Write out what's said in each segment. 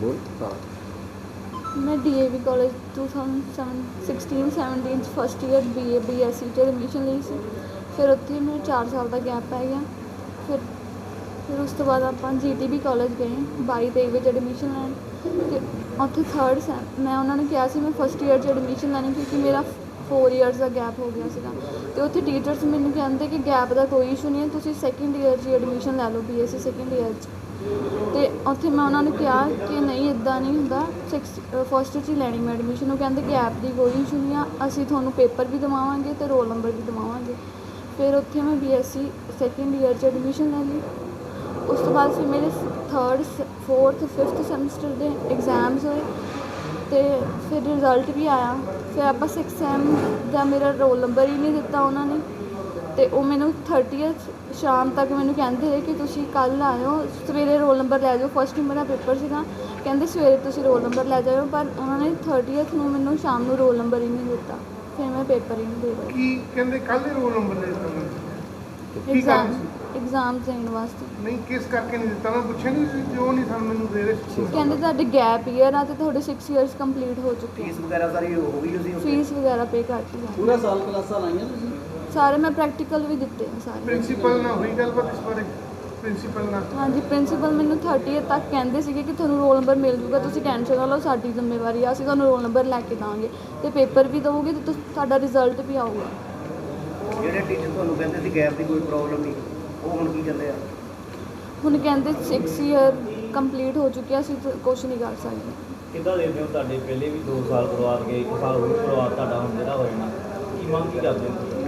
ਬੋਲ, ਹਾਂ। ਮੈਂ ਡੀਏਵੀ ਕਾਲਜ 2007 16 17 ਚ ਫਸਟ ਇਅਰ ਬੀਏ ਬੀਐਸਸੀ ਚ ਐਡਮਿਸ਼ਨ ਲਈ ਸੀ। ਫਿਰ ਉੱਥੇ ਮੈਨੂੰ 4 ਸਾਲ ਦਾ ਗੈਪ ਪੈ ਗਿਆ। ਫਿਰ ਫਿਰ ਉਸ ਤੋਂ ਬਾਅਦ ਆਪਾਂ ਜੀਟੀਬੀ ਕਾਲਜ ਗਏ 22 23 ਵਿੱਚ ਐਡਮਿਸ਼ਨ ਲੈਣ। ਤੇ ਉੱਥੇ ਥਰਡ ਸੈਮ ਮੈਂ ਉਹਨਾਂ ਨੂੰ ਕਿਹਾ ਸੀ ਮੈਂ ਫਸਟ ਇਅਰ ਚ ਐਡਮਿਸ਼ਨ ਲੈਣੀ ਕਿਉਂਕਿ ਮੇਰਾ 4 ਇਅਰਸ ਦਾ ਗੈਪ ਹੋ ਗਿਆ ਸੀਗਾ। ਤੇ ਉੱਥੇ ਟੀਚਰਸ ਮੈਨੂੰ ਕਹਿੰਦੇ ਕਿ ਗੈਪ ਦਾ ਕੋਈ ਇਸ਼ੂ ਨਹੀਂ ਹੈ, ਤੁਸੀਂ ਸੈਕਿੰਡ ਇਅਰ 'ਚ ਐਡਮਿਸ਼ਨ ਲੈ ਲਓ ਬੀਐਸਸੀ ਸੈਕਿੰਡ ਇਅਰ 'ਚ। ਤੇ ਉੱਥੇ ਮੈਂ ਉਹਨਾਂ ਨੂੰ ਕਿਹਾ ਕਿ ਨਹੀਂ ਇਦਾਂ ਨਹੀਂ ਹੁੰਦਾ। ਸਿਕਸ ਫਸਟ 'ਚ ਹੀ ਲੈਣੀ ਮੈਂ ਐਡਮਿਸ਼ਨ ਉਹ ਕਹਿੰਦੇ ਕਿ ਐਪ ਦੀ ਕੋਈ ਇਸ਼ੂ ਨਹੀਂ ਆ। ਅਸੀਂ ਤੁਹਾਨੂੰ ਪੇਪਰ ਵੀ ਦਿਵਾਵਾਂਗੇ ਤੇ ਰੋਲ ਨੰਬਰ ਵੀ ਦਿਵਾਵਾਂਗੇ। ਫਿਰ ਉੱਥੇ ਮੈਂ ਬੀਐਸਸੀ ਸੈਕਿੰਡ ਈਅਰ 'ਚ ਐਡਮਿਸ਼ਨ ਲੈ ਲਈ। ਉਸ ਤੋਂ ਬਾਅਦ ਫਿਰ ਮੇਰੇ ਥਰਡ ਫੋਰਥ ਫਿਫਥ ਸੈਮਸਟਰ ਦੇ ਐਗਜ਼ਾਮਸ ਹੋਏ ਤੇ ਫਿਰ ਰਿਜ਼ਲਟ ਵੀ ਆਇਆ। ਫਿਰ ਆਪਾਂ 6 ਸੈਮ ਦਾ ਮੇਰਾ ਰੋਲ ਨੰਬਰ ਹੀ ਨਹੀਂ ਦਿੱਤਾ ਉਹਨਾਂ ਨੇ। ਤੇ ਉਹ ਮੈਨੂੰ 30th ਸ਼ਾਮ ਤੱਕ ਮੈਨੂੰ ਕਹਿੰਦੇ ਰਹੇ ਕਿ ਤੁਸੀਂ ਕੱਲ ਆਇਓ ਸਵੇਰੇ ਰੋਲ ਨੰਬਰ ਲੈ ਜਾਓ। ਫਸਟ ਮੇਰਾ ਪੇਪਰ ਸੀਗਾ। ਕਹਿੰਦੇ ਸਵੇਰੇ ਤੁਸੀਂ ਰੋਲ ਨੰਬਰ ਲੈ ਜਾਇਓ ਪਰ ਉਹਨਾਂ ਨੇ 30th ਨੂੰ ਮੈਨੂੰ ਸ਼ਾਮ ਨੂੰ ਰੋਲ ਨੰਬਰ ਹੀ ਨਹੀਂ ਦਿੱਤਾ। ਫਿਰ ਮੈਂ ਪੇਪਰ ਹੀ ਨਹੀਂ ਦੇ ਪਾਈ। ਕੀ ਕਹਿੰਦੇ ਕੱਲ ਦੇ ਰੋਲ ਨੰਬਰ ਲੈ ਦਿੱਤਾ ਕੀ ਐਗਜ਼ਾਮ ਕਾਰਨ ਸੀ? ਐਗਜ਼ਾਮ ਦੇਣ ਵਾਸਤੇ। ਨਹੀਂ ਕਿਸ ਕਰਕੇ ਨਹੀਂ ਦਿੱਤਾ? ਮੈਂ ਪੁੱਛਿਆ ਨਹੀਂ ਸੀ ਕਿਉਂ ਨਹੀਂ ਸਾਨੂੰ ਮੈਨੂੰ ਦੇ ਰਹੇ ਕਹਿੰਦੇ ਤੁਹਾਡੇ ਗੈਪ ਈਅਰ ਆ ਤੇ ਤੁਹਾਡੇ 6 ਇਅਰਸ ਕੰਪਲੀਟ ਹੋ ਚੁੱਕੇ ਫੀਸ ਵਗੈਰਾ ਸਾਰੀ ਹੋ ਗਈ ਤੁਸੀਂ? ਫੀਸ ਵਗੈਰਾ ਪੇ ਕਰਤੀ ਆ। ਪੂਰਾ ਸਾਲ ਕਲਾਸਾਂ ਲਾਈਆਂ ਤੁਸੀਂ? ਸਾਰੇ ਮੈਂ ਪ੍ਰੈਕਟੀਕਲ ਵੀ ਦਿੱਤੇ ਆ ਸਾਰੇ। ਪ੍ਰਿੰਸੀਪਲ ਨਾਲ ਹੋਈ ਗੱਲਬਾਤ ਇਸ ਬਾਰੇ? ਪ੍ਰਿੰਸੀਪਲ ਨਾਲ? ਹਾਂਜੀ ਪ੍ਰਿੰਸੀਪਲ ਮੈਨੂੰ 30 ਤੱਕ ਕਹਿੰਦੇ ਸੀਗੇ ਕਿ ਤੁਹਾਨੂੰ ਰੋਲ ਨੰਬਰ ਮਿਲ ਜੂਗਾ ਤੁਸੀਂ ਟੈਨਸ਼ਨ ਨਾ ਲਓ ਸਾਡੀ ਜ਼ਿੰਮੇਵਾਰੀ ਆ ਅਸੀਂ ਤੁਹਾਨੂੰ ਰੋਲ ਨੰਬਰ ਲੈ ਕੇ ਦਾਂਗੇ। ਤੇ ਪੇਪਰ ਵੀ ਦਵੋਗੇ ਤੇ ਤੁਸ- ਤੁਹਾਡਾ ਰਿਜ਼ਲਟ ਵੀ ਆਊਗਾ। ਜਿਹੜੇ ਟੀਚਰ ਤੁਹਾਨੂੰ ਕਹਿੰਦੇ ਸੀ ਗੈਪ ਦੀ ਕੋਈ ਪ੍ਰੋਬਲਮ ਨਹੀਂ ਉਹ ਹੁਣ ਕੀ ਕਹਿੰਦੇ ਆ? ਹੁਣ ਕਹਿੰਦੇ 6 ਇਅਰ ਕੰਪਲੀਟ ਹੋ ਚੁੱਕਿਆ ਅਸੀਂ ਕੁਝ ਨਹੀਂ ਕਰ ਸਕਦੇ। ਕਿੱਦਾਂ ਦੇਖਦੇ ਹੋ ਤੁਹਾਡੇ ਪਹਿਲੇ ਵੀ 2 ਸਾਲ ਬਰਬਾਦ ਗਏ 1 ਸਾਲ ਹੋਰ ਬਰਬਾਦ ਤੁਹਾਡਾ ਹੁਣ ਜਿਹੜਾ ਹੋ ਜਾਣਾ ਕੀ ਮੰਗ ਕੀ ਕਰਦੇ ਹੋ?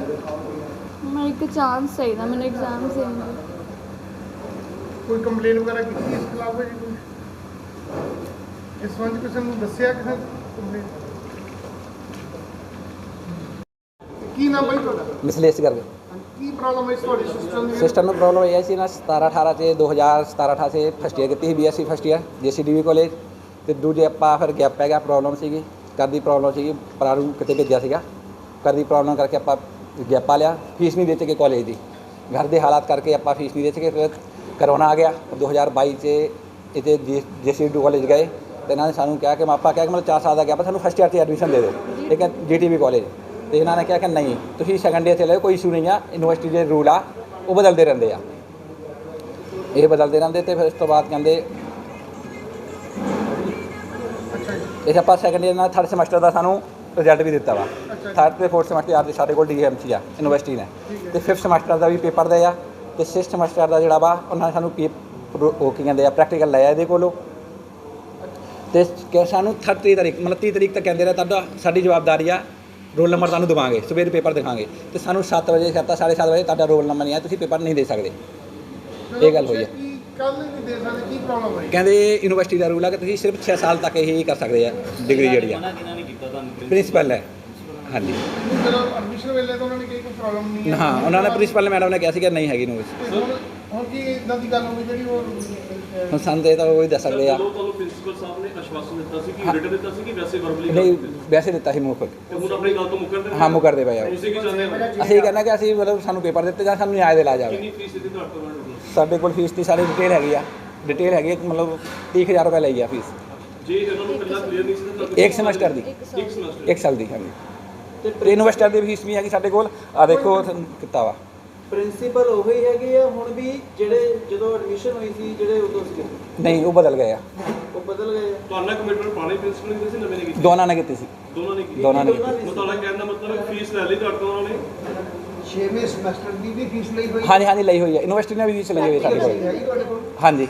ਮੈਂ ਇੱਕ ਚਾਂਸ ਚਾਹੀਦਾ ਮੈਨੂੰ ਐਗਜ਼ਾਮ ਦੇਣ ਦਾ। ਕੋਈ ਕੰਪਲੇਨ ਵਗੈਰਾ ਕੀਤੀ ਇਸ ਖਿਲਾਫ ਹੈ ਜੀ ਕੋਈ? ਇਸ ਸੰਬੰਧ ਕਿਸੇ ਨੂੰ ਦੱਸਿਆ ਕਿਸੇ ਕੰਪਲੇਨ ਕੀ ਨਾਮ ਬਈ ਤੁਹਾਡਾ? ਮਿਸਲੇਸ ਕਰ ਕੀ ਪ੍ਰੋਬਲਮ ਹੈ ਇਸ ਤੁਹਾਡੇ ਸਿਸਟਮ ਦੇ? ਸਿਸਟਮ ਨੂੰ ਪ੍ਰੋਬਲਮ ਇਹ ਸੀ ਨਾ 17 18 ਤੇ 2017 18 ਸੇ ਫਸਟ ਈਅਰ ਕੀਤੀ ਸੀ BSc first year GCDV college ਤੇ ਦੂਜੇ ਆਪਾਂ ਫਿਰ ਗੈਪ ਪੈ ਗਿਆ ਪ੍ਰੋਬਲਮ ਸੀਗੀ ਘਰ ਦੀ ਪ੍ਰੋਬਲਮ ਸੀਗੀ ਨੂੰ ਕਿਤੇ ਭੇਜਿਆ ਸੀਗਾ। ਘਰ ਦੀ ਪ੍ਰੋਬਲਮ ਕਰਕੇ ਆਪਾਂ ਗੈਪ ਲਿਆ ਫੀਸ ਨਹੀਂ ਦੇ ਸਕੇ ਕਾਲਜ ਦੀ। ਘਰ ਦੇ ਹਾਲਾਤ ਕਰਕੇ ਆਪਾਂ ਫੀਸ ਨਹੀਂ ਦੇ ਸਕੇ ਫਿਰ ਕਰੋਨਾ ਆ ਗਿਆ। 2022 ਚ ਇੱਥੇ ਜੀਸੀਡੀ ਕਾਲਜ ਗਏ ਤੇ ਇਹਨਾਂ ਨੇ ਸਾਨੂੰ ਕਿਹਾ ਕਿ ਆਪਾਂ ਕਿਹਾ ਕਿ ਮਤਲਬ 4 ਸਾਲ ਦਾ ਗੈਪ ਸਾਨੂੰ ਫਸਟ ਈਅਰ 'ਚ ਐਡਮਿਸ਼ਨ ਦੇ ਦਿਓ। ਠੀਕ ਹੈ ਜੀਟੀਵੀ ਕਾਲਜ ਤੇ ਇਹਨਾਂ ਨੇ ਕਿਹਾ ਕਿ ਨਹੀਂ ਤੁਸੀਂ ਸੈਕੰਡ ਈਅਰ ਲੈ ਲਓ ਕੋਈ ਇਸ਼ੂ ਨਹੀਂ ਆ ਯੂਨੀਵਰਸਿਟੀ ਦੇ ਰੂਲ ਆ ਉਹ ਬਦਲਦੇ ਰਹਿੰਦੇ ਆ। ਇਹ ਬਦਲਦੇ ਰਹਿੰਦੇ ਤੇ ਫਿਰ ਉਸ ਤੋਂ ਬਾਅਦ ਕਹਿੰਦੇ ਇਸ ਆਪਾਂ ਸੈਕੰਡ ਈਅਰ ਨਾਲ ਥਰਡ ਸਮੈਸਟਰ ਦਾ ਸਾਨੂੰ ਰਿਜ਼ਲਟ ਵੀ ਦਿੱਤਾ ਵਾ। ਥਰਡ ਤੇ ਫੋਰਥ ਸਮੈਸਟਰ ਆ ਸਾਡੇ ਕੋਲ ਡੀਐਮਸੀ ਆ ਯੂਨੀਵਰਸਿਟੀ ਨੇ। ਤੇ ਫਿਫਥ ਸਮੈਸਟਰ ਦਾ ਵੀ ਪੇਪਰ ਦੇ ਆ ਤੇ ਸਿਕਸਥ ਸਮੈਸਟਰ ਦਾ ਜਿਹੜਾ ਵਾ ਉਹਨਾਂ ਨੇ ਸਾਨੂੰ ਪੇ ਉਹ ਕੀ ਕਹਿੰਦੇ ਆ ਪ੍ਰੈਕਟੀਕਲ ਲਿਆ ਇਹਦੇ ਕੋਲੋਂ। ਤੇ ਕਿ ਸਾਨੂੰ 30 ਤਰੀਕ ਮਤਲਬ 30 ਤਰੀਕ ਤੱਕ ਕਹਿੰਦੇ ਰਹੇ ਤੁਹਾਡਾ ਸਾਡੀ ਜਵਾਬਦਾਰੀ ਆ ਰੋਲ ਨੰਬਰ ਤੁਹਾਨੂੰ ਦਵਾਂਗੇ ਸਵੇਰੇ ਪੇਪਰ ਦਿਖਾਵਾਂਗੇ ਤੇ ਸਾਨੂੰ 7 ਵਜੇ ਕਰਤਾ 7:30 ਵਜੇ ਤੁਹਾਡਾ ਰੋਲ ਨੰਬਰ ਨਹੀਂ ਆ ਤੁਸੀਂ ਪੇਪਰ ਨਹੀਂ ਦੇ ਸਕਦੇ। ਇਹ ਗੱਲ ਹੋਈ ਹੈ। ਕੱਲ ਨਹੀਂ ਦੇ ਸਕਦੇ ਕੀ ਪ੍ਰੋਬਲਮ ਹੋਈ ਕਹਿੰਦੇ ਯੂਨੀਵਰਸਿਟੀ ਦਾ ਰੂਲ ਆ ਕਿ ਤੁਸੀਂ ਸਿਰਫ 6 ਸਾਲ ਤੱਕ ਹੀ ਕਰ ਸਕਦੇ ਆ ਡਿਗਰੀ ਜਿਹੜੀ ਆ। ਪ੍ਰਿੰਸੀਪਲ ਹੈ। ਹਾਂਜੀ। ਜਦੋਂ ਐਡਮਿਸ਼ਨ ਵੇਲੇ ਤਾਂ ਉਹਨਾਂ ਨੇ ਕਿਹਾ ਕੋਈ ਪ੍ਰੋਬਲਮ ਨਹੀਂ ਹੈ। ਹਾਂ ਉਹਨਾਂ ਨੇ ਪ੍ਰਿੰਸੀਪਲ ਮੈਡਮ ਨੇ ਕਿਹਾ ਸੀ ਕਿ ਨਹੀਂ ਹੈਗੀ ਨੂੰ ਹੁਣ ਕੀ ਇਦਾਂ ਦੀ ਗੱਲ ਹੋ ਗਈ ਜਿਹੜੀ ਉਹ ਹੁਣ ਸਾਨੂੰ ਤੇ ਤਾਂ ਉਹ ਹੀ ਦੱਸ ਸਕਦੇ ਆ। ਤੁਹਾਨੂੰ ਪ੍ਰਿੰਸੀਪਲ ਸਾਹਿਬ ਨੇ ਆਸ਼ਵਾਸਨ ਦਿੱਤਾ ਸੀ ਕਿ ਰਿਟਨ ਦਿੱਤਾ ਸੀ ਕਿ ਵੈਸੇ ਵਰਬਲੀ ਨਹੀਂ ਵੈਸੇ ਦਿੱਤਾ ਸੀ ਮੂੰਹ ਖੁਦ ਤੇ ਹੁਣ ਆਪਣੀ ਗੱਲ ਤੋਂ ਮੁਕਰਦੇ ਹਾਂ ਮੁਕਰਦੇ ਪਏ ਆ ਉਹ। ਤੁਸੀਂ ਕੀ ਚਾਹੁੰਦੇ ਹੋ? ਅਸੀਂ ਕਹਿੰਦਾ ਕਿ ਅਸੀਂ ਮਤਲਬ ਸਾਨੂੰ ਪੇਪਰ ਦਿੱਤੇ ਜਾਂ ਸਾਨੂੰ ਨਿਆਂ ਦਿਲਾ ਜਾਵੇ ਕਿੰਨੀ ਫੀਸ ਦਿੱਤੀ ਤੁਹਾਡੇ ਤੋਂ ਮੈਡਮ ਸਾਡੇ ਕੋਲ ਫੀਸ ਦੀ ਸਾਰੀ ਡਿਟੇਲ ਹੈਗੀ ਆ। ਡਿਟੇਲ ਹੈਗੀ ਆ ਕਿ ਮਤਲਬ 30000 ਰੁਪਏ ਲਈ ਆ ਫੀਸ ਜੇ ਇਹਨਾਂ ਨੂੰ ਪਹਿਲਾਂ ਕਲੀਅਰ ਨਹੀਂ ਸੀ ਤਾਂ ਤੁਹਾਨੂੰ ਇੱਕ ਸਮੈਸਟਰ ਦੀ। ਇੱਕ ਸਾਲ ਇੱਕ ਦੀ ਹਾਂਜੀ। ਤੇ ਯੂਨੀਵਰਸਿਟੀ ਦੀ ਫੀਸ ਵੀ ਹੈਗੀ ਸਾਡੇ ਕੋਲ। ਆ ਦੇਖੋ ਕਿਤਾ ਵਾ। ਪ੍ਰਿੰਸੀਪਲ ਉਹੀ ਹੈਗੇ ਆ ਹੁਣ ਵੀ ਜਿਹੜੇ ਜਦੋਂ ਐਡਮਿਸ਼ਨ ਹੋਈ ਸੀ ਜਿਹੜੇ ਉਦੋਂ ਸੀਗੇ ਨਹੀਂ ਉਹ ਬਦਲ ਗਏ ਆ। ਉਹ ਬਦਲ ਗਏ ਆ। ਤੁਹਾਨੂੰ ਕਮਿਟਮੈਂਟ ਪਾਣੀ ਪ੍ਰਿੰਸੀਪਲ ਨੇ ਸੀ ਨਵੇਂ ਨੇ ਕੀਤੀ? ਦੋਨਾਂ ਨੇ ਕੀਤੀ ਸੀ। ਦੋਨਾਂ ਨੇ ਕੀਤੀ। ਦੋਨਾਂ ਨੇ ਕੀਤੀ। ਉਹ ਤੁਹਾਡਾ ਕਹਿਣ ਦਾ ਮਤਲਬ ਹੈ ਫੀਸ ਲੈ ਲਈ ਤੁਹਾਡੇ ਤੋਂ ਉਹਨਾਂ ਨੇ? 6ਵੇਂ ਸਮੈਸਟਰ ਦੀ ਵੀ ਫੀਸ ਲਈ ਹੋਈ। ਹਾਂਜੀ ਹਾਂਜੀ ਲਈ ਹੋਈ ਹੈ ਯੂਨੀਵਰਸਿਟੀ ਨੇ ਵੀ ਫੀਸ ਲਈ ਹੋਈ ਹੈ ਸਾਡੇ ਤੁਹਾਡੇ ਕੋਲ? ਹਾਂਜੀ।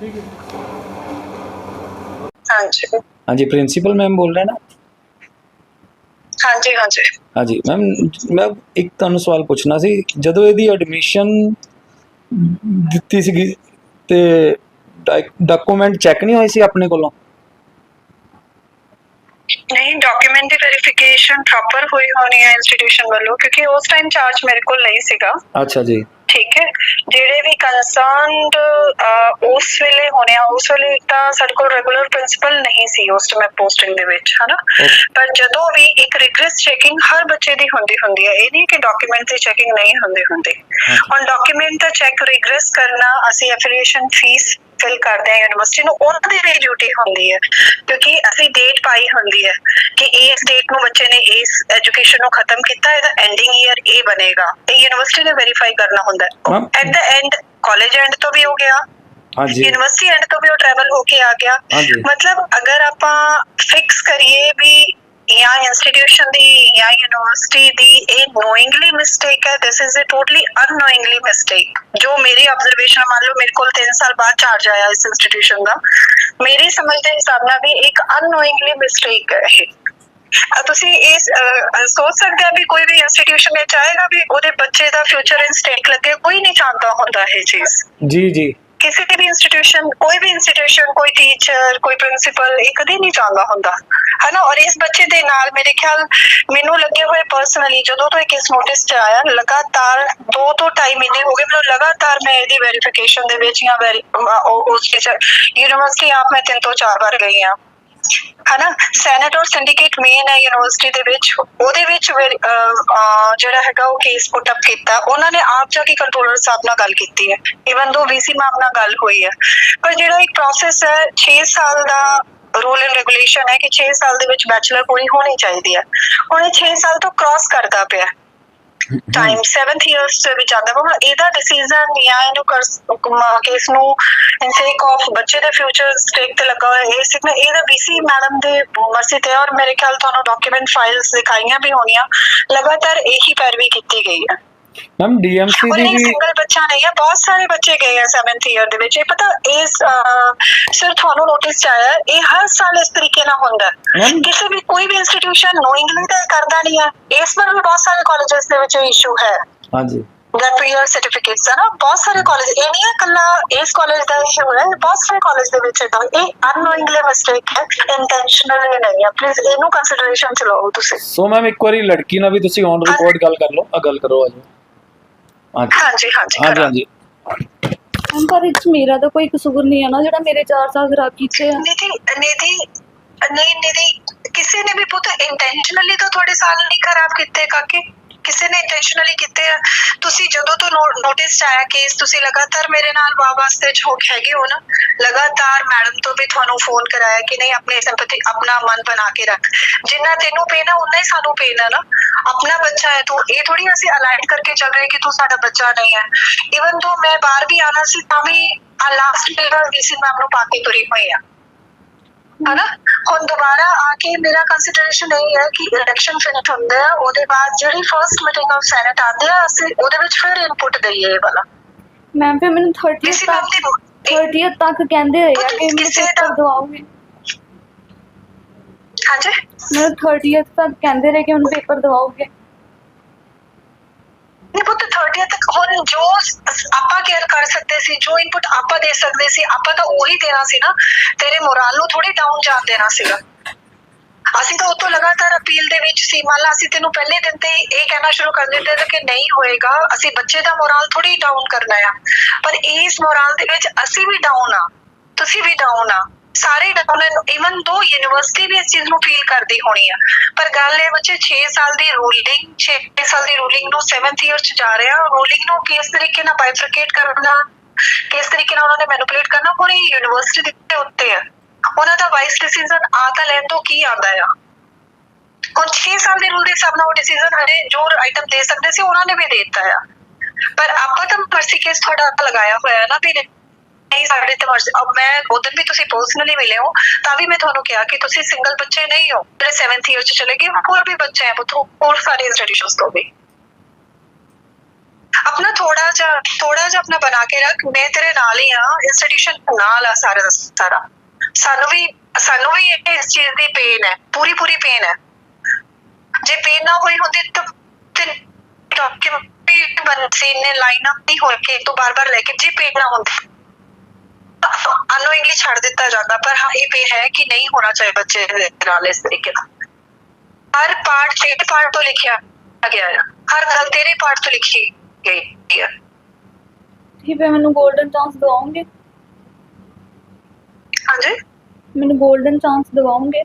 ਠੀਕ ਹੈ। ਹਾਂਜੀ। ਹਾਂਜੀ ਪ੍ਰਿੰਸੀਪਲ ਮੈਮ ਬੋਲ ਰਹੇ ਨਾ? ਹਾਂਜੀ ਹਾਂਜੀ। ਹਾਂਜੀ ਮੈਮ ਮੈਂ ਇੱਕ ਤੁਹਾਨੂੰ ਸਵਾਲ ਪੁੱਛਣਾ ਸੀ ਜਦੋਂ ਇਹਦੀ ਐਡਮਿਸ਼ਨ ਦਿੱਤੀ ਸੀਗੀ ਤੇ ਡਾਕੂਮੈਂਟ ਚੈੱਕ ਨਹੀਂ ਹੋਏ ਸੀ ਆਪਣੇ ਕੋਲੋਂ? ਨਹੀਂ ਡਾਕੂਮੈਂਟ ਦੀ ਵੈਰੀਫਿਕੇਸ਼ਨ ਪ੍ਰੋਪਰ ਹੋਈ ਹੋਣੀ ਹੈ ਇੰਸਟੀਟਿਊਸ਼ਨ ਵੱਲੋਂ ਕਿਉਂਕਿ ਉਸ ਟਾਈਮ ਚਾਰਜ ਮੇਰੇ ਕੋਲ ਨਹੀਂ ਸੀਗਾ। ਅੱਛਾ ਜੀ। ਠੀਕ ਹੈ। ਜਿਹੜੇ ਵੀ ਕੰਸਰਨਡ ਉਸ ਵੇਲੇ ਹੋਣੇ ਆ ਉਸ ਵੇਲੇ ਤਾਂ ਸਾਡੇ ਕੋਲ ਰੈਗੂਲਰ ਪ੍ਰਿੰਸੀਪਲ ਨਹੀਂ ਸੀ ਉਸ ਟਾਈਮ ਪੋਸਟਿੰਗ ਦੇ ਵਿੱਚ ਹਨਾ? ਪਰ ਜਦੋਂ ਵੀ ਇੱਕ ਰਿਗਰੈਸ ਚੈਕਿੰਗ ਹਰ ਬੱਚੇ ਦੀ ਹੁੰਦੀ ਹੁੰਦੀ ਹੈ ਇਹ ਨਹੀਂ ਕਿ ਡਾਕੂਮੈਂਟ ਦੀ ਚੈਕਿੰਗ ਨਹੀਂ ਹੁੰਦੀ ਹੁੰਦੀ। ਔਨ ਡਾਕੂਮੈਂਟ ਦਾ ਚੈੱਕ ਰਿਗਰੈਸ ਕਰਨਾ ਅਸੀਂ ਐਫੀਲੀਏਸ਼ਨ ਫੀਸ ਫਿਲ ਕਰਦੇ ਆ ਯੂਨੀਵਰਸਿਟੀ ਨੂੰ ਉਹਨਾਂ ਦੀ ਵੀ ਡਿਊਟੀ ਹੁੰਦੀ ਹੈ ਕਿਉਂਕਿ ਅਸੀਂ ਡੇਟ ਪਾਈ ਹੁੰਦੀ ਹੈ ਕਿ ਇਸ ਡੇਟ ਨੂੰ ਬੱਚੇ ਨੇ ਇਸ ਐਜੂਕੇਸ਼ਨ ਨੂੰ ਖਤਮ ਕੀਤਾ ਇਹਦਾ ਐਂਡਿੰਗ ਈਅਰ ਇਹ ਬਣੇਗਾ। ਇਹ ਯੂਨੀਵਰਸਿਟੀ ਨੇ ਵੈਰੀਫਾਈ ਕਰਨਾ ਹੁੰਦਾ at the end college end ਤੋਂ ਵੀ ਹੋ ਗਿਆ। ਹਾਂਜੀ। ਯੂਨੀਵਰਸਿਟੀ ਐਂਡ ਤੋਂ ਵੀ ਉਹ ਟਰੈਵਲ ਹੋ ਕੇ ਆ ਗਿਆ। ਮਤਲਬ ਅਗਰ ਆਪਾਂ ਫਿਕਸ ਕਰੀਏ ਵੀ ਜਾਂ ਇੰਸਟੀਟਿਊਸ਼ਨ ਦੀ ਜਾਂ ਯੂਨੀਵਰਸਿਟੀ ਦੀ ਇਹ ਨੋਇੰਗਲੀ ਮਿਸਟੇਕ ਹੈ this is a totally unknowingly mistake ਜੋ ਮੇਰੀ ਆਬਜ਼ਰਵੇਸ਼ਨ ਮੰਨ ਲਓ ਮੇਰੇ ਕੋਲ 3 ਸਾਲ ਬਾਅਦ ਚਾਰਜ ਆਇਆ ਇਸ ਇੰਸਟੀਟਿਊਸ਼ਨ ਦਾ, ਮੇਰੀ ਸਮਝ ਦੇ ਹਿਸਾਬ ਨਾਲ ਵੀ ਇੱਕ ਅਨਨੋਇੰਗਲੀ ਮਿਸਟੇਕ ਹੈ ਤੁਸੀਂ ਇਸ ਸੋਚ ਸਕਦੇ ਆ ਵੀ ਕੋਈ ਵੀ ਇੰਸਟੀਟਿਊਸ਼ਨ ਵਿੱਚ ਆਏਗਾ ਵੀ ਉਹਦੇ ਬੱਚੇ ਦਾ ਫਿਊਚਰ ਇਨ ਸਟੇਕ ਲੱਗੇ, ਕੋਈ ਨਹੀਂ ਚਾਹੁੰਦਾ ਹੁੰਦਾ ਇਹ ਚੀਜ਼। ਜੀ ਜੀ। ਕਿਸੇ ਵੀ ਇੰਸਟੀਟਿਊਸ਼ਨ ਕੋਈ ਵੀ ਇੰਸਟੀਟਿਊਸ਼ਨ ਕੋਈ ਟੀਚਰ ਕੋਈ ਪ੍ਰਿੰਸੀਪਲ ਇਹ ਕਦੇ ਨਹੀਂ ਚਾਹੁੰਦਾ ਹੁੰਦਾ। ਹਨਾ? ਔਰ ਇਸ ਬੱਚੇ ਦੇ ਨਾਲ ਮੇਰੇ ਖਿਆਲ ਮੈਨੂੰ ਲੱਗੇ ਹੋਏ ਪਰਸਨਲੀ ਜਦੋਂ ਤੋਂ ਇਹ ਕੇਸ ਨੋਟਿਸ ਚ ਆਇਆ, ਲਗਾਤਾਰ 2 ਤੋਂ 2.5 ਮਹੀਨੇ ਹੋ ਗਏ, ਮੈਨੂੰ ਲਗਾਤਾਰ ਮੈਂ ਇਹਦੀ ਵੈਰੀਫਿਕੇਸ਼ਨ ਦੇ ਵਿੱਚ ਜਾਂ ਉਸ ਵਿੱਚ ਯੂਨੀਵਰਸਿਟੀ ਆਪ ਮੈਂ ਤਿੰਨ ਤੋਂ ਚਾਰ ਵਾਰ ਗਈ ਆ ਹਨਾ ਸੈਨੇਟ ਔਰ ਸਿੰਡੀਕੇਟ ਮੇਨ ਹੈ ਯੂਨੀਵਰਸਿਟੀ ਦੇ ਵਿੱਚ, ਉਹਦੇ ਵਿੱਚ ਜਿਹੜਾ ਹੈਗਾ ਉਹ ਕੇਸ ਪੁੱਟ ਅਪ ਕੀਤਾ। ਉਹਨਾਂ ਨੇ ਆਪ ਜਾ ਕੇ ਕੰਟਰੋਲਰ ਸਾਹਿਬ ਨਾਲ ਗੱਲ ਕੀਤੀ ਹੈ। ਇਵਨ ਦੋ ਵੀਸੀ ਮੈਮ ਨਾਲ ਗੱਲ ਹੋਈ ਹੈ। ਪਰ ਜਿਹੜਾ ਇੱਕ ਪ੍ਰੋਸੈਸ ਹੈ 6 ਸਾਲ ਦਾ ਰੂਲ ਐਂਡ ਰੈਗੂਲੇਸ਼ਨ ਹੈ ਕਿ 6 ਸਾਲ ਦੇ ਵਿੱਚ ਬੈਚਲਰ ਪੂਰੀ ਹੋਣੀ ਚਾਹੀਦੀ ਹੈ। ਹੁਣ ਇਹ 6 ਸਾਲ ਤੋਂ ਕ੍ਰਾਸ ਕਰਦਾ ਪਿਆ। ਟਾਈਮ 7th ਇਅਰਸ ਦੇ ਵਿੱਚ ਆਉਂਦਾ ਵਾ। ਹੁਣ ਇਹਦਾ ਡਿਸੀਜਨ ਜਾਂ ਇਹਨੂੰ ਕੇਸ ਨੂੰ ਇਨਸੇਕ ਆਫ ਬੱਚੇ ਦੇ ਫਿਊਚਰ ਸਟੇਕ ਤੇ ਲੱਗਾ ਹੋਇਆ, ਇਹ ਸਿੱਖ ਇਹਦਾ ਬੀਸੀ ਮੈਡਮ ਦੇ ਮਰਜ਼ੀ ਤੇ ਔਰ ਮੇਰੇ ਖਿਆਲ ਤੁਹਾਨੂੰ ਡਾਕੂਮੈਂਟ ਫਾਈਲਸ ਦਿਖਾਈਆਂ ਵੀ ਹੋਣੀਆਂ, ਲਗਾਤਾਰ ਇਹੀ ਪੈਰਵੀ ਕੀਤੀ ਗਈ ਹੈ ਮੈਮ ਡੀਐਮਸੀ ਦੀ ਵੀ ਸਿੰਗਲ ਬੱਚਾ ਨਹੀਂ ਹੈ ਬਹੁਤ ਸਾਰੇ ਬੱਚੇ ਗਏ ਆ 7th ਇਅਰ ਦੇ ਵਿੱਚ। ਇਹ ਪਤਾ ਇਸ ਸਿਰ ਤੁਹਾਨੂੰ ਨੋਟਿਸ ਆਇਆ ਇਹ ਹਰ ਸਾਲ ਇਸ ਤਰੀਕੇ ਨਾਲ ਹੁੰਦਾ ਕਿਸੇ ਵੀ ਕੋਈ ਵੀ ਇੰਸਟੀਟਿਊਸ਼ਨ ਨੋਇੰਗਲੀ ਤਾਂ ਕਰਦਾ ਨਹੀਂ ਹੈ। ਇਸ ਵਾਰ ਵੀ ਬਹੁਤ ਸਾਰੇ ਕਾਲਜਸ ਦੇ ਵਿੱਚ ਇਸ਼ੂ ਹੈ। ਹਾਂਜੀ। ਦਾ ਪ੍ਰੀਅਰ ਸਰਟੀਫਿਕੇਟਸ ਨਾ? ਬਹੁਤ ਸਾਰੇ ਕਾਲਜ ਇਹ ਨਹੀਂ ਹੈ ਕੱਲਾ ਇਸ ਕਾਲਜ ਦਾ ਇਸ਼ੂ ਹੈ ਬਹੁਤ ਸਾਰੇ ਕਾਲਜ ਦੇ ਵਿੱਚ ਤਾਂ ਇਹ ਅਨਨੋਇੰਗਲੀ ਮਿਸਟੇਕ ਹੈ ਇੰਟੈਂਸ਼ਨਲੀ ਨਹੀਂ ਹੈ। ਪਲੀਜ਼ ਇਹਨੂੰ ਕੰਸੀਡਰੇਸ਼ਨ ਚ ਲਓ ਤੁਸੀਂ। ਸੋ ਮੈਮ ਇੱਕ ਵਾਰੀ ਲੜਕੀ ਨਾਲ ਵੀ ਤੁਸੀਂ ਔਨ ਰਿਕਾਰਡ ਗੱਲ ਕਰ ਲਓ ਆ ਗੱਲ ਕਰੋ ਅੱਜ। ਹਾਂਜੀ। ਹਾਂਜੀ ਹਾਂਜੀ ਹਾਂਜੀ। ਹਾਂਜੀ। ਮੈਮ ਪਰ ਇਹ 'ਚ ਮੇਰਾ ਤਾਂ ਕੋਈ ਕਸੂਰ ਨਹੀਂ ਹੈ ਨਾ ਜਿਹੜਾ ਮੇਰੇ 4 ਸਾਲ ਖਰਾਬ ਕੀਤੇ ਆ। ਨਿਧੀ ਨਿਧੀ ਨਹੀਂ ਨਿਧੀ ਕਿਸੇ ਨੇ ਵੀ ਪੁੱਤ ਇੰਟੈਂਸ਼ਨਲੀ ਤਾਂ ਤੁਹਾਡੇ ਸਾਲ ਨਹੀਂ ਖਰਾਬ ਕੀਤੇ ਕਾਕੇ? ਕਿਸੇ ਨੇ ਇੰਟੈਂਸ਼ਨਲੀ ਕੀਤੇ ਆ, ਤੁਸੀਂ ਜਦੋਂ ਤੋਂ ਨੋਟਿਸ ਆਇਆ ਕੇਸ ਤੁਸੀਂ ਲਗਾਤਾਰ ਮੇਰੇ ਨਾਲ ਵਾਸਤੇ ਚ ਹੈਗੇ ਹੋ ਨਾ, ਲਗਾਤਾਰ ਮੈਡਮ ਤੋਂ ਵੀ ਤੁਹਾਨੂੰ ਫੋਨ ਕਰਾਇਆ ਕਿ ਨਹੀਂ, ਆਪਣੇ ਸਿੰਪਥੀ ਆਪਣਾ ਮਨ ਬਣਾ ਕੇ ਰੱਖ। ਜਿੰਨਾ ਤੈਨੂੰ ਪੇਨ ਹੈ ਉਨਾ ਹੀ ਸਾਨੂੰ ਪੇਨ ਹੈ ਨਾ। ਆਪਣਾ ਬੱਚਾ ਹੈ ਤੂੰ, ਇਹ ਥੋੜੀ ਅਸੀਂ ਅਲਾਈਟ ਕਰਕੇ ਚੱਲ ਰਹੇ ਕਿ ਤੂੰ ਸਾਡਾ ਬੱਚਾ ਨਹੀਂ ਹੈ। ਇਵਨ ਤੋਂ ਮੈਂ ਬਾਹਰ ਵੀ ਆਣਾ ਸੀ, ਤਾਂ ਵੀ ਆ ਲਾਸਟ ਡੇਟ ਡੀਸੀ ਮੈਮ ਨੂੰ ਪਾ ਕੇ ਤੁਰੀ ਹੋਈ ਆ। ਹਨਾ ਹੁਣ ਦੁਬਾਰਾ ਆ ਕੇ ਮੇਰਾ ਕੰਸੀਡਰੇਸ਼ਨ ਇਹ ਹੈ ਕਿ ਇਲੈਕਸ਼ਨ ਫਿਨਿਟ ਹੁੰਦਾ ਹੈ ਉਹਦੇ ਬਾਅਦ ਜਿਹੜੀ ਫਰਸਟ ਮੀਟਿੰਗ ਆਫ ਸੈਨੇਟ ਆਉਂਦੀ ਹੈ ਅਸੀਂ ਉਹਦੇ ਵਿੱਚ ਫਿਰ ਇਨਪੁਟ ਦਈਏ ਇਹ ਵਾਲਾ। ਮੈਮ ਫਿਰ ਮੈਨੂੰ 30th ਡੀਸੀ ਮੈਮ ਤੱਕ ਦੀ 30th ਤੱਕ ਕਹਿੰਦੇ ਰਹੇ ਆ ਕਿ ਪੇਪਰ ਦਵਾਓਗੇ। ਹਾਂਜੀ? ਮੈਨੂੰ 30th ਤੱਕ ਕਹਿੰਦੇ ਰਹੇ ਕਿ ਮੈਨੂੰ ਪੇਪਰ ਦਵਾਓਗੇ। ਨਹੀਂ ਪੁੱਤ 30 ਤੱਕ ਹੁਣ ਜੋ ਆਪਾਂ ਕੇਅਰ ਕਰ ਸਕਦੇ ਸੀ, ਜੋ ਇਨਪੁਟ ਆਪਾਂ ਦੇ ਸਕਦੇ ਸੀ, ਆਪਾਂ ਤਾਂ ਉਹੀ ਦੇਣਾ ਸੀ ਨਾ। ਤੇਰੇ ਮੋਰਲ ਨੂੰ ਥੋੜੀ ਡਾਊਨ ਜਾਣ ਦੇਣਾ ਸੀਗਾ। ਅਸੀਂ ਤਾਂ ਉਤੋਂ ਲਗਾਤਾਰ ਅਪੀਲ ਦੇ ਵਿੱਚ ਸੀ। ਮੰਨ ਲਾ, ਅਸੀਂ ਤੈਨੂੰ ਪਹਿਲੇ ਦਿਨ ਤੇ ਇਹ ਕਹਿਣਾ ਸ਼ੁਰੂ ਕਰ ਦਿੱਤਾ ਸੀ ਕਿ ਨਹੀਂ ਹੋਏਗਾ। ਅਸੀਂ ਬੱਚੇ ਦਾ ਮੋਰਲ ਥੋੜੀ ਡਾਊਨ ਕਰਨਾ ਆ। ਪਰ ਇਸ ਮੋਰਲ ਦੇ ਵਿੱਚ ਅਸੀਂ ਵੀ ਡਾਊਨ ਆ। ਤੁਸੀਂ ਵੀ ਡਾਊਨ ਆ। ਸਾਰੇ ਡਾਊਨ ਇਵਨ ਦੋ ਯੂਨੀਵਰਸਿਟੀ ਵੀ ਇਸ ਚੀਜ਼ ਨੂੰ ਫੀਲ ਕਰਦੀ ਹੋਣੀ ਆ। ਪਰ ਗੱਲ ਇਹ ਬੱਚੇ 6 ਸਾਲ ਦੀ ਰੂਲਿੰਗ 6 ਸਾਲ ਦੀ ਰੂਲਿੰਗ ਨੂੰ 7th ਇਅਰ ਚ ਜਾ ਰਿਹਾ। ਰੂਲਿੰਗ ਨੂੰ ਕਿਸ ਤਰੀਕੇ ਨਾਲ ਬਾਈਫਰਕੇਟ ਕਰਨਾ ਕਿਸ ਤਰੀਕੇ ਨਾਲ ਉਹਨਾਂ ਨੇ ਮੈਨੂਪੂਲੇਟ ਕਰਨਾ ਹੁਣ ਯੂਨੀਵਰਸਿਟੀ ਦੇ ਉੱਤੇ ਆ। ਉਹਨਾਂ ਦਾ ਵਾਈਸ ਡਿਸੀਜਨ ਆ ਤਾਂ ਲੈਣ ਤੋਂ ਕੀ ਆਉਂਦਾ ਆ? ਹੁਣ 6 ਸਾਲ ਦੇ ਰੂਲ ਦੇ ਹਿਸਾਬ ਨਾਲ ਉਹ ਡਿਸੀਜਨ ਹਰੇ ਜੋ ਆਈਟਮ ਦੇ ਸਕਦੇ ਸੀ, ਉਹਨਾਂ ਨੇ ਵੀ ਦੇ ਦਿੱਤਾ ਆ। ਪਰ ਆਪਾਂ ਤਾਂ ਮਰਸੀ ਕੇਸ ਤੁਹਾਡਾ ਲਗਾਇਆ ਹੋਇਆ ਨਾ, ਵੀ ਨਹੀਂ, ਸਾਡੇ ਤੇ ਮਰਜ਼ੀ। ਅਬ ਮੈਂ ਉਦੋਂ ਵੀ ਤੁਸੀਂ ਪਰਸਨਲੀ ਮਿਲੇ ਹੋ, ਤਾਂ ਵੀ ਮੈਂ ਤੁਹਾਨੂੰ ਕਿਹਾ ਕਿ ਤੁਸੀਂ ਸਿੰਗਲ ਬੱਚੇ ਨਹੀਂ ਹੋ। ਜਿਹੜੇ 7th ਇਅਰ ਚ ਚਲੇ ਗਏ, ਹੋਰ ਵੀ ਬੱਚੇ ਹੈ ਪੁੱਤੋ, ਹੋਰ ਸਾਰੇ ਇੰਸਟੀਟਿਊਸ਼ਨਸ ਤੋਂ ਵੀ। ਆਪਣਾ ਥੋੜਾ ਜਿਹਾ ਥੋੜਾ ਜਿਹਾ ਆਪਣਾ ਬਣਾ ਕੇ ਰੱਖ। ਮੈਂ ਤੇਰੇ ਨਾਲ ਹੀ ਆ ਇੰਸਟੀਟਿਊਸ਼ਨ ਨਾਲ ਆ ਸਾਰਾ ਦਾ ਸਾਰਾ। ਸਾਨੂੰ ਵੀ ਸਾਨੂੰ ਵੀ ਇਹ ਇਸ ਚੀਜ਼ ਦੀ ਪੇਨ ਹੈ, ਪੂਰੀ ਪੂਰੀ ਪੇਨ ਹੈ। ਜੇ ਪੇਨ ਨਾ ਹੋਈ ਹੁੰਦੀ ਤਾਂ ਤੇ ਡਾਕੂਮੈਂਟ ਬੰਦੇ ਨੇ ਲਾਈਨ ਅਪ ਨਹੀਂ ਹੋ ਕੇ ਤੋਂ ਬਾਰ-ਬਾਰ ਲੈ ਕੇ ਜੇ ਪੇਨ ਨਾ ਹੁੰਦੀ। ਅਨੋਇੰਗਲੀ ਛੱਡ ਦਿੱਤਾ ਜਾਂਦਾ ਪਰ ਹਾਂ ਇਹ ਹੈ ਕਿ ਨਹੀਂ ਹੋਣਾ ਚਾਹੀਏ ਬੱਚੇ ਦੇ ਨਾਲ ਇਸ ਤਰੀਕੇ ਦਾ ਹਰ ਪਾਰਟ ਤੇਰੇ ਪਾਰਟ ਤੋਂ ਲਿਖਿਆ ਗਿਆ ਹੈ ਹਰ ਗੱਲ ਤੇਰੇ ਪਾਰਟ ਤੋਂ ਲਿਖੀ ਗਈ ਹੈ ਠੀਕ ਹੈ ਮੈਨੂੰ 골ਡਨ ਚਾਂਸ ਦਵਾਓਗੇ? ਹਾਂਜੀ? ਮੈਨੂੰ 골ਡਨ ਚਾਂਸ ਦਵਾਓਗੇ?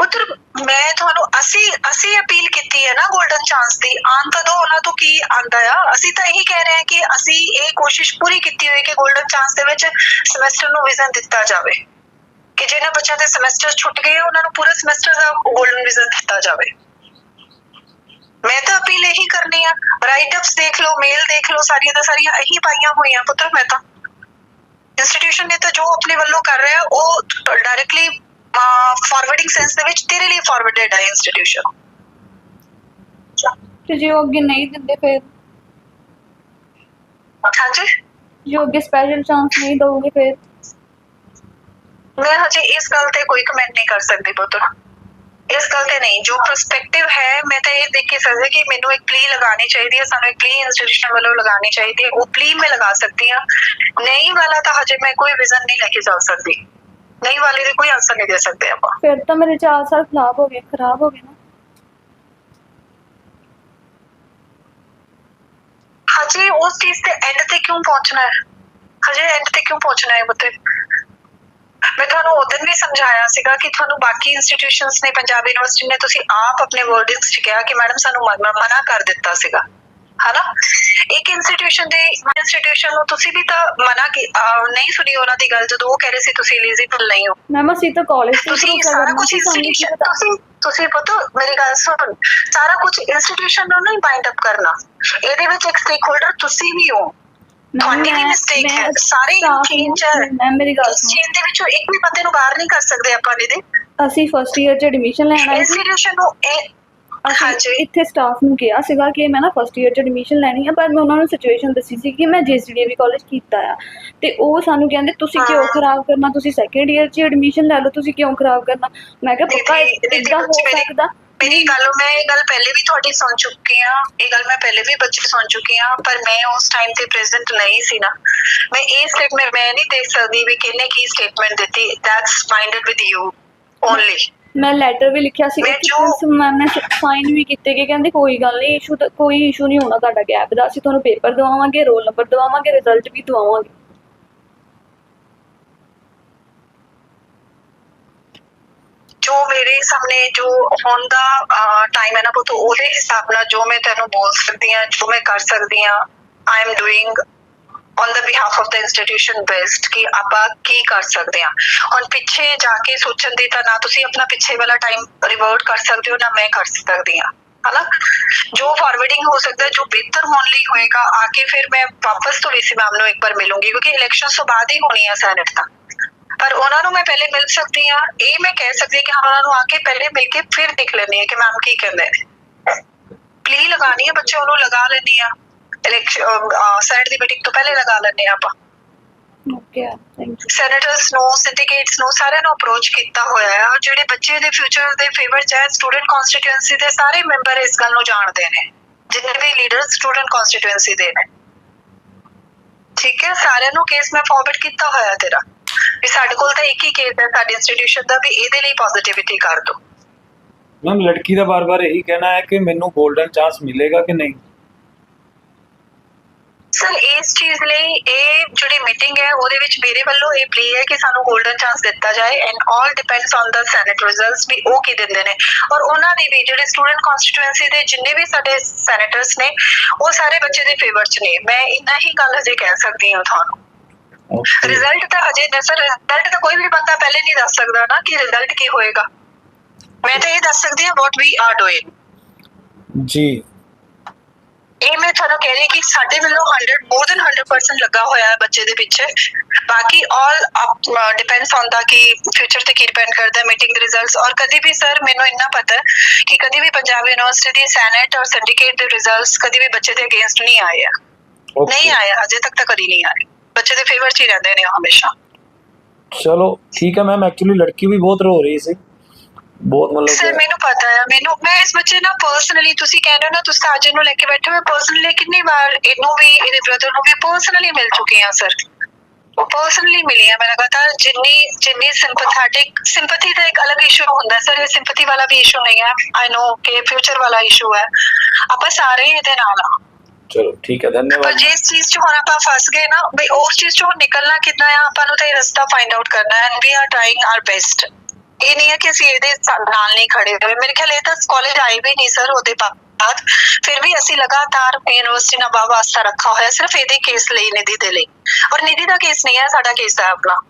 ਪੁੱਤਰ, ਮੈਂ ਤੁਹਾਨੂੰ ਅਸੀਂ ਅਸੀਂ ਅਪੀਲ ਕੀਤੀ ਹੈ ਨਾ 골ਡਨ ਚਾਂਸ ਦੀ ਆਨ ਕਦੋਂ ਉਹਨਾਂ ਤੋਂ ਕੀ ਆਂਦਾ ਆ? ਅਸੀਂ ਤਾਂ ਇਹੀ ਕਹਿ ਰਹੇ ਹਾਂ ਕਿ ਅਸੀਂ ਇਹ ਕੋਸ਼ਿਸ਼ ਪੂਰੀ ਕੀਤੀ ਹੋਈ ਕਿ 골ਡਨ ਚਾਂਸ ਦੇ ਵਿੱਚ ਸਮੈਸਟਰ ਨੂੰ ਵਿਜ਼ਨ ਦਿੱਤਾ ਜਾਵੇ। ਕਿ ਜਿਹਨਾਂ ਬੱਚਿਆਂ ਦੇ ਸਮੈਸਟਰ ਛੁੱਟ ਗਏ, ਉਹਨਾਂ ਨੂੰ ਪੂਰਾ ਸਮੈਸਟਰ ਦਾ 골ਡਨ ਵਿਜ਼ਨ ਦਿੱਤਾ ਜਾਵੇ। ਮੈਂ ਤਾਂ ਅਪੀਲ ਇਹੀ ਕਰਨੀ ਆ। ਰਾਈਟ ਅਪਸ ਦੇਖ ਲਓ ਮੇਲ ਦੇਖ ਲਓ, ਸਾਰੀਆਂ ਦਾ ਸਾਰੀਆਂ ਇਹੀ ਪਾਈਆਂ ਹੋਈਆਂ ਪੁੱਤਰ ਮੈਂ ਤਾਂ। ਇੰਸਟੀਟਿਊਸ਼ਨ ਨੇ ਤਾਂ ਜੋ ਆਪਣੇ ਵੱਲੋਂ ਕਰ ਰਿਹਾ, ਉਹ ਡਾਇਰੈਕਟਲੀ ਫਾਰਵਰਡਿੰਗ ਸੈਂਸ ਦੇ ਵਿੱਚ ਤੇਰੇ ਲਈ ਫਾਰਵਰਡਡ ਹੈ ਇੰਸਟੀਟਿਊਸ਼ਨ ਤੇ ਜੇ ਉਹ ਅੱਗੇ ਨਹੀਂ ਦਿੰਦੇ ਫਿਰ? ਹਾਂਜੀ? ਜੇ ਅੱਗੇ ਸਪੈਸ਼ਲ ਚਾਂਸ ਨਹੀਂ ਦਓਗੇ ਫਿਰ? ਮੈਂ ਹਜੇ ਇਸ ਗੱਲ ਤੇ ਕੋਈ ਕਮੈਂਟ ਨਹੀਂ ਕਰ ਸਕਦੀ ਪੁੱਤਰ ਇਸ ਗੱਲ ਤੇ ਨਹੀਂ ਜੋ ਪਰਸਪੈਕਟਿਵ ਹੈ ਮੈਂ ਤਾਂ ਇਹ ਦੇਖ ਕੇ ਸਕਦਾ ਕਿ ਮੈਨੂੰ ਇੱਕ ਪਲੀ ਲਗਾਉਣੀ ਚਾਹੀਦੀ ਹੈ ਸਾਨੂੰ ਇੱਕ ਪਲੀ ਇੰਸਟੀਟਿਊਸ਼ਨ ਵੱਲੋਂ ਲਗਾਉਣੀ ਚਾਹੀਦੀ ਹੈ ਉਹ ਪਲੀ ਮੈਂ ਲਗਾ ਸਕਦੀ ਹਾਂ। ਨਹੀਂ ਵਾਲਾ ਤਾਂ ਹਜੇ ਮੈਂ ਕੋਈ ਵਿਜ਼ਨ ਨਹੀਂ ਲੈ ਕੇ ਚੱਲ ਸਕਦੀ। ਨਹੀਂ ਵਾਲੇ ਦੇ ਕੋਈ ਆਨਸਰ ਨਹੀਂ ਦੇ ਸਕਦੇ ਆਪਾਂ। ਫਿਰ ਤਾਂ ਮੇਰੇ 4 ਸਾਲ ਖਰਾਬ ਹੋ ਗਏ ਖਰਾਬ ਹੋ ਗਏ ਨਾ। ਹਜੇ ਉਸ ਚੀਜ਼ ਤੇ ਐਂਡ ਤੇ ਕਿਉਂ ਪਹੁੰਚਣਾ ਹੈ? ਹਜੇ ਐਂਡ ਤੇ ਕਿਉਂ ਪਹੁੰਚਣਾ ਹੈ ਬੁੱਤੇ ਮੈਂ ਤੁਹਾਨੂੰ ਉਦੋਂ ਵੀ ਸਮਝਾਇਆ ਸੀਗਾ ਕਿ ਤੁਹਾਨੂੰ ਬਾਕੀ ਇੰਸਟੀਟਿਊਸ਼ਨਸ ਨੇ ਪੰਜਾਬ ਯੂਨੀਵਰਸਿਟੀ ਨੇ ਤੁਸੀਂ ਆਪ ਆਪਣੇ ਵਰਡਿੰਗਸ 'ਚ ਕਿਹਾ ਕਿ ਮੈਡਮ ਸਾਨੂੰ ਮਨਾ ਕਰ ਦਿੱਤਾ ਸੀਗਾ। ਹਨਾ? ਇੱਕ ਇੰਸਟੀਟਿਊਸ਼ਨ ਦੇ ਇੰਸਟੀਟਿਊਸ਼ਨ ਨੂੰ ਤੁਸੀਂ ਵੀ ਤਾਂ ਮਨਾ ਕੀ ਨਹੀਂ ਸੁਣੀ ਉਹਨਾਂ ਦੀ ਗੱਲ ਜਦੋਂ ਉਹ ਕਹਿ ਰਹੇ ਸੀ ਤੁਸੀਂ ਐਲੀਜੀਬਲ ਨਹੀਂ ਹੋ। ਮੈਮ ਅਸੀਂ ਤਾਂ ਕਾਲਜ ਤੋਂ ਤੁਸੀਂ ਸਾਰਾ ਕੁਝ ਇੰਸਟੀਟਿਊਸ਼ਨ। ਤੁਸੀਂ ਤੁਸੀਂ ਪਤਾ ਮੇਰੀ ਗੱਲ ਸੁਣ। ਸਾਰਾ ਕੁਝ ਇੰਸਟੀਟਿਊਸ਼ਨ ਨੂੰ ਨਹੀਂ ਬਾਈਂਡ ਅਪ ਕਰਨਾ। ਇਹਦੇ ਵਿੱਚ ਇੱਕ ਸਟੇਕ ਹੋਲਡਰ ਤੁਸੀਂ ਵੀ ਹੋ। ਤੁਹਾਡੀ ਵੀ ਮੈਂ- mistake ਮੈਂ ਹੈ। ਸਾਰੇ ਹੈ। ਮੈਮ ਮੇਰੀ ਗੱਲ ਸੁਣੋ। ਚੇਨ ਦੇ ਵਿੱਚੋਂ ਇੱਕ ਵੀ ਬੰਦੇ ਨੂੰ ਬਾਹਰ ਨਹੀਂ ਕਰ ਸਕਦੇ ਆਪਾਂ ਇਹਦੇ। ਅਸੀਂ ਫਸਟ ਈਅਰ ਚ ਐਡਮਿਸ਼ਨ ਲੈਣ ਸੀ। ਇੰਸਟੀਟਿਊਸ਼ਨ ਨੂੰ ਇਹ ਅਸੀਂ ਇੱਥੇ ਸਟਾਫ ਨੂੰ ਕਿਹਾ ਸੀਗਾ ਕਿ ਮੈਂ ਨਾ ਫਸਟ ਈਅਰ ਚ ਐਡਮਿਸ਼ਨ ਲੈਣੀ ਆ ਪਰ ਮੈਂ ਉਹਨਾਂ ਨੂੰ ਸਿਚੁਏਸ਼ਨ ਦੱਸੀ ਸੀ ਕਿ ਮੈਂ ਜੀਸੀਡੀਵੀ ਕਾਲਜ ਕੀਤਾ ਆ। ਤੇ ਉਹ ਸਾਨੂੰ ਕਹਿੰਦੇ ਤੁਸੀਂ ਕਿਉਂ। ਖਰਾਬ ਕਰਨਾ? ਤੁਸੀਂ ਸੈਕੰਡ ਈਅਰ ਚ ਐਡਮਿਸ਼ਨ ਲੈ ਲਓ ਤੁਸੀਂ ਕਿਉਂ ਖਰਾਬ ਕਰਨਾ? ਮੈਂ ਕਿਹਾ ਪੱਕਾ ਇਦਾਂ ਹੋ ਸਕਦਾ? ਮੇਰੀ ਗੱਲ ਮੈਂ ਇਹ ਗੱਲ ਪਹਿਲੇ ਵੀ ਤੁਹਾਡੀ ਸੁਣ ਚੁੱਕੀ ਆ। ਇਹ ਗੱਲ ਮੈਂ ਪਹਿਲੇ ਵੀ ਬੱਚੇ ਸੁਣ ਚੁੱਕੀ ਆ ਪਰ ਮੈਂ ਉਸ ਟਾਈਮ ਤੇ ਪ੍ਰੈਜ਼ੈਂਟ ਨਹੀਂ ਸੀ ਨਾ। ਮੈਂ ਇਹ ਸਟੇਟਮੈਂਟ ਮੈਂ ਨਹੀਂ ਦੇਖ ਸਕਦੀ ਵੀ ਕਿਹਨੇ ਕੀ ਸਟੇਟਮੈਂਟ ਦਿੱਤੀ। That's minded with you only ਮੈਂ ਲੈਟਰ ਵੀ ਲਿਖਿਆ ਸੀ ਮੈਂ ਕਿ ਨੇ ਸਾਈਨ ਵੀ ਕੀਤੇ ਕਿ ਕਹਿੰਦੇ ਕੋਈ ਗੱਲ ਨਹੀਂ ਇਸ਼ੂ ਕੋਈ ਇਸ਼ੂ ਨਹੀਂ ਹੋਣਾ ਤੁਹਾਡਾ ਗੈਪ ਦਾ। ਅਸੀਂ ਤੁਹਾਨੂੰ ਪੇਪਰ ਦਵਾਵਾਂਗੇ ਰੋਲ ਨੰਬਰ ਦਵਾਵਾਂਗੇ ਰਿਜ਼ਲਟ ਵੀ ਦਵਾਵਾਂਗੇ। ਜੋ ਮੇਰੇ ਸਾਹਮਣੇ ਜੋ ਹੁਣ ਦਾ ਟਾਈਮ ਹੈ ਨਾ ਪੁੱਤ ਉਹਦੇ ਹਿਸਾਬ ਨਾਲ ਜੋ ਮੈਂ ਤੈਨੂੰ ਬੋਲ ਸਕਦੀ ਆ ਜੋ ਮੈਂ ਕਰ ਸਕਦੀ ਆ I am doing on the behalf of the institution best ਕਿ ਆਪਾਂ ਕੀ ਕਰ ਸਕਦੇ ਆ ਹੁਣ ਪਿੱਛੇ ਜਾ ਕੇ ਸੋਚਣ ਦੀ ਤਾਂ ਨਾ ਤੁਸੀਂ ਆਪਣਾ ਪਿੱਛੇ ਵਾਲਾ ਟਾਈਮ ਰਿਵਰਟ ਕਰ ਸਕਦੇ ਹੋ ਨਾ ਮੈਂ ਕਰ ਸਕਦੀ ਆ ਹਨਾ ਜੋ ਫਾਰਵਰਡਿੰਗ ਹੋ ਸਕਦਾ ਹੈ, ਜੋ ਬਿਹਤਰ ਹੋਣ ਲਈ ਹੋਏਗਾ ਆ ਕੇ ਫਿਰ ਮੈਂ ਵਾਪਸ ਤੋਂ ਵੀਸੀ ਮੈਮ ਨੂੰ ਇੱਕ ਵਾਰ ਮਿਲੂੰਗੀ ਕਿਉਂਕਿ ਇਲੈਕਸ਼ਨ ਤੋਂ ਬਾਅਦ ਹੀ ਹੋਣੀ ਆ ਸੈਨੇਟ ਤਾਂ ਪਰ ਉਹਨਾਂ ਨੂੰ ਮੈਂ ਪਹਿਲੇ ਮਿਲ ਸਕਦੀ ਆ ਇਹ ਮੈਂ ਕਹਿ ਸਕਦੀ ਹਾਂ ਕਿ ਹਾਂ ਉਹਨਾਂ ਨੂੰ ਆ ਕੇ ਪਹਿਲੇ ਮਿਲ ਕੇ ਫਿਰ ਦੇਖ ਲੈਣੀ ਆ ਕਿ ਮੈਮ ਕੀ ਕਹਿੰਦੇ ਨੇ ਪਲੀ ਲਗਾਣੀ ਹੈ ਬੱਚੇ ਉਹਨੂੰ ਲਗਾ ਲੈਣੀ ਆ ਇਲੈਕਸ਼ਨ ਸੈਨੇਟ ਦੀ ਮੀਟਿੰਗ ਤੋਂ ਪਹਿਲੇ ਲਗਾ ਲੈਣੇ ਆ ਆਪਾਂ। ਓਕੇ ਥੈਂਕ ਯੂ ਸੈਨੇਟਰਸ ਨੂੰ ਸਿੰਡੀਕੇਟਸ ਨੂੰ ਸਾਰਿਆਂ ਨੂੰ ਅਪਰੋਚ ਕੀਤਾ ਹੋਇਆ ਹੈ। ਔਰ ਜਿਹੜੇ ਬੱਚੇ ਦੇ ਫਿਊਚਰ ਦੇ ਫੇਵਰ ਚ ਹੈ ਸਟੂਡੈਂਟ ਕਨਸਟੀਟੂਐਂਸੀ ਦੇ ਸਾਰੇ ਮੈਂਬਰ ਇਸ ਗੱਲ ਨੂੰ ਜਾਣਦੇ ਨੇ। ਜਿੰਨੇ ਵੀ ਲੀਡਰ ਸਟੂਡੈਂਟ ਕਨਸਟੀਟੂਐਂਸੀ ਦੇ ਨੇ। ਠੀਕ ਹੈ ਸਾਰਿਆਂ ਨੂੰ ਕੇਸ ਮੈਂ ਫਾਰਵਰਡ ਕੀਤਾ ਹੋਇਆ ਤੇਰਾ। ਵੀ ਸਾਡੇ ਕੋਲ ਤਾਂ ਇੱਕ ਹੀ ਕੇਸ ਹੈ ਸਾਡੇ ਇੰਸਟੀਟਿਊਸ਼ਨ ਦਾ ਵੀ ਇਹਦੇ ਲਈ ਪੋਜ਼ਿਟਿਵਿਟੀ ਕਰ ਦੋ। ਮੈਮ ਲੜਕੀ ਦਾ ਬਾਰ-ਬਾਰ ਇਹੀ ਕਹਿਣਾ ਹੈ ਕਿ ਮੈਨੂੰ 골ਡਨ ਚਾਂਸ ਮਿਲੇਗਾ ਕਿ ਨਹੀਂ? ਸਰ ਇਸ ਚੀਜ਼ ਲਈ ਇਹ ਜਿਹੜੀ ਮੀਟਿੰਗ ਹੈ ਉਹਦੇ ਵਿੱਚ ਮੇਰੇ ਵੱਲੋਂ ਇਹ ਪਲੀ ਹੈ ਕਿ ਸਾਨੂੰ 골ਡਨ ਚਾਂਸ ਦਿੱਤਾ ਜਾਏ and all depends on the senate results ਵੀ ਉਹ ਕੀ ਦਿੰਦੇ ਨੇ। ਔਰ ਉਹਨਾਂ ਦੇ ਵੀ ਜਿਹੜੇ ਸਟੂਡੈਂਟ ਕਨਸਟੀਟੂਐਂਸੀ ਦੇ ਜਿੰਨੇ ਵੀ ਸਾਡੇ ਸੈਨੇਟਰਸ ਨੇ ਉਹ ਸਾਰੇ ਬੱਚੇ ਦੇ ਫੇਵਰ ਚ ਨੇ। ਮੈਂ ਇੰਨਾ ਹੀ ਗੱਲ ਹਜੇ ਕਹਿ ਸਕਦੀ ਹਾਂ ਤੁਹਾਨੂੰ. ਰਿਜ਼ਲਟ ਤਾਂ ਹਜੇ ਨਹੀਂ ਸਰ ਰਿਜ਼ਲਟ ਤਾਂ ਕੋਈ ਵੀ ਬੰਦਾ ਪਹਿਲੇ ਨਹੀਂ ਦੱਸ ਸਕਦਾ ਨਾ ਕਿ ਰਿਜ਼ਲਟ ਕੀ ਹੋਏਗਾ। ਮੈਂ ਤਾਂ ਇਹ ਦੱਸ ਸਕਦੀ ਹਾਂ ਵਾਟ ਵੀ ਆਰ ਡੂਇੰਗ ਜੀ। ਇਹ ਮੈਂ ਤੁਹਾਨੂੰ ਕਹਿ ਰਹੀ ਕਿ ਸਾਡੇ ਵੱਲੋਂ 100 ਮੋਰ ਦੈਨ 100% ਲੱਗਾ ਹੋਇਆ ਹੈ ਬੱਚੇ ਦੇ ਪਿੱਛੇ। ਬਾਕੀ ਆਲ ਡਿਪੈਂਡਸ ਔਨ ਦਾ ਕਿ ਫਿਊਚਰ ਤੇ ਕੀ ਡਿਪੈਂਡ ਕਰਦਾ ਹੈ ਮੀਟਿੰਗ ਦੇ ਰਿਜ਼ਲਟਸ ਔਰ ਕਦੀ ਵੀ ਸਰ ਮੈਨੂੰ ਇੰਨਾ ਪਤਾ ਹੈ ਕਿ ਕਦੀ ਵੀ ਪੰਜਾਬ ਯੂਨੀਵਰਸਿਟੀ ਦੀ ਸੈਨੇਟ ਔਰ ਸਿੰਡੀਕੇਟ ਦੇ ਰਿਜ਼ਲਟਸ ਕਦੀ ਵੀ ਬੱਚੇ ਦੇ ਅਗੇਂਸਟ ਨਹੀਂ ਆਏ ਆ। ਨਹੀਂ ਆਏ ਅਜੇ ਤੱਕ ਤਾਂ ਕਦੀ ਨਹੀਂ ਆਏ। ਬੱਚੇ ਦੇ ਫੇਵਰ 'ਚ ਹੀ ਰਹਿੰਦੇ ਨੇ ਹਮੇਸ਼ਾ। ਚਲੋ ਠੀਕ ਹੈ ਮੈਮ ਐਕਚੁਅਲੀ ਲੜਕੀ ਵੀ ਬਹੁਤ ਰੋ ਰਹੀ ਸੀ। ਬਹੁਤ ਮਤਲਬ ਸਰ ਮੈਨੂੰ ਪਤਾ ਹੈ ਮੈਨੂੰ ਮੈਂ ਇਸ ਬੱਚੇ ਨਾਲ ਪਰਸਨਲੀ ਤੁਸੀਂ ਕਹਿ ਰਹੇ ਹੋ ਨਾ ਤੁਸੀਂ ਅੱਜ ਇਹਨੂੰ ਲੈ ਕੇ ਬੈਠੇ ਹੋ ਪਰਸਨਲੀ ਕਿੰਨੀ ਵਾਰ ਇਹਨੂੰ ਵੀ ਇਹਦੇ ਬ੍ਰਦਰ ਨੂੰ ਵੀ ਪਰਸਨਲੀ ਮਿਲ ਚੁੱਕੀ ਹਾਂ ਸਰ ਉਹ ਪਰਸਨਲੀ ਮਿਲੀ ਹੈ ਮੈਂ ਲਗਾਤਾਰ ਜਿੰਨੀ ਜਿੰਨੀ ਸਿੰਪਥੈਟਿਕ ਸਿੰਪਥੀ ਦਾ ਇੱਕ ਅਲੱਗ ਇਸ਼ੂ ਹੁੰਦਾ ਸਰ ਇਹ ਸਿੰਪਥੀ ਵਾਲਾ ਵੀ ਇਸ਼ੂ ਨਹੀਂ ਹੈ। ਆਈ ਨੋ ਕਿ ਫਿਊਚਰ ਵਾਲਾ ਇਸ਼ੂ ਹੈ। ਆਪਾਂ ਸਾਰੇ ਇਹਦੇ ਨਾਲ ਆ ਚਲੋ ਠੀਕ ਹੈ ਪਰ ਧੰਨਵਾਦ ਜਿਸ ਚੀਜ਼ 'ਚ ਹੁਣ ਆਪਾਂ ਫਸ ਗਏ ਨਾ ਬਈ ਉਸ ਚੀਜ਼ 'ਚੋਂ ਨਿਕਲਣਾ ਕਿੱਦਾਂ ਆ ਆਪਾਂ ਨੂੰ ਤਾਂ ਇਹ ਰਸਤਾ ਫਾਈਂਡ ਆਊਟ ਕਰਨਾ ਹੈ and we are trying our best ਇਹ ਨਹੀਂ ਹੈ ਕਿ ਅਸੀਂ ਇਹਦੇ ਨਾਲ ਨਹੀਂ ਖੜੇ ਹੋਏ। ਮੇਰੇ ਖਿਆਲ ਇਹ ਤਾਂ ਕਾਲਜ ਆਏ ਵੀ ਨਹੀਂ ਸਰ ਉਹਦੇ ਬਾਅਦ। ਫਿਰ ਵੀ ਅਸੀਂ ਲਗਾਤਾਰ ਯੂਨੀਵਰਸਿਟੀ ਨਾਲ ਵਾਸਤਾ ਰੱਖਾ ਹੋਇਆ, ਸਿਰਫ ਇਹਦੇ ਕੇਸ ਲਈ, ਨਿਧੀ ਦੇ ਲਈ। ਔਰ ਨਿਧੀ ਦਾ ਕੇਸ ਨਹੀਂ ਹੈ, ਸਾਡਾ ਕੇਸ ਹੈ ਆਪਣਾ।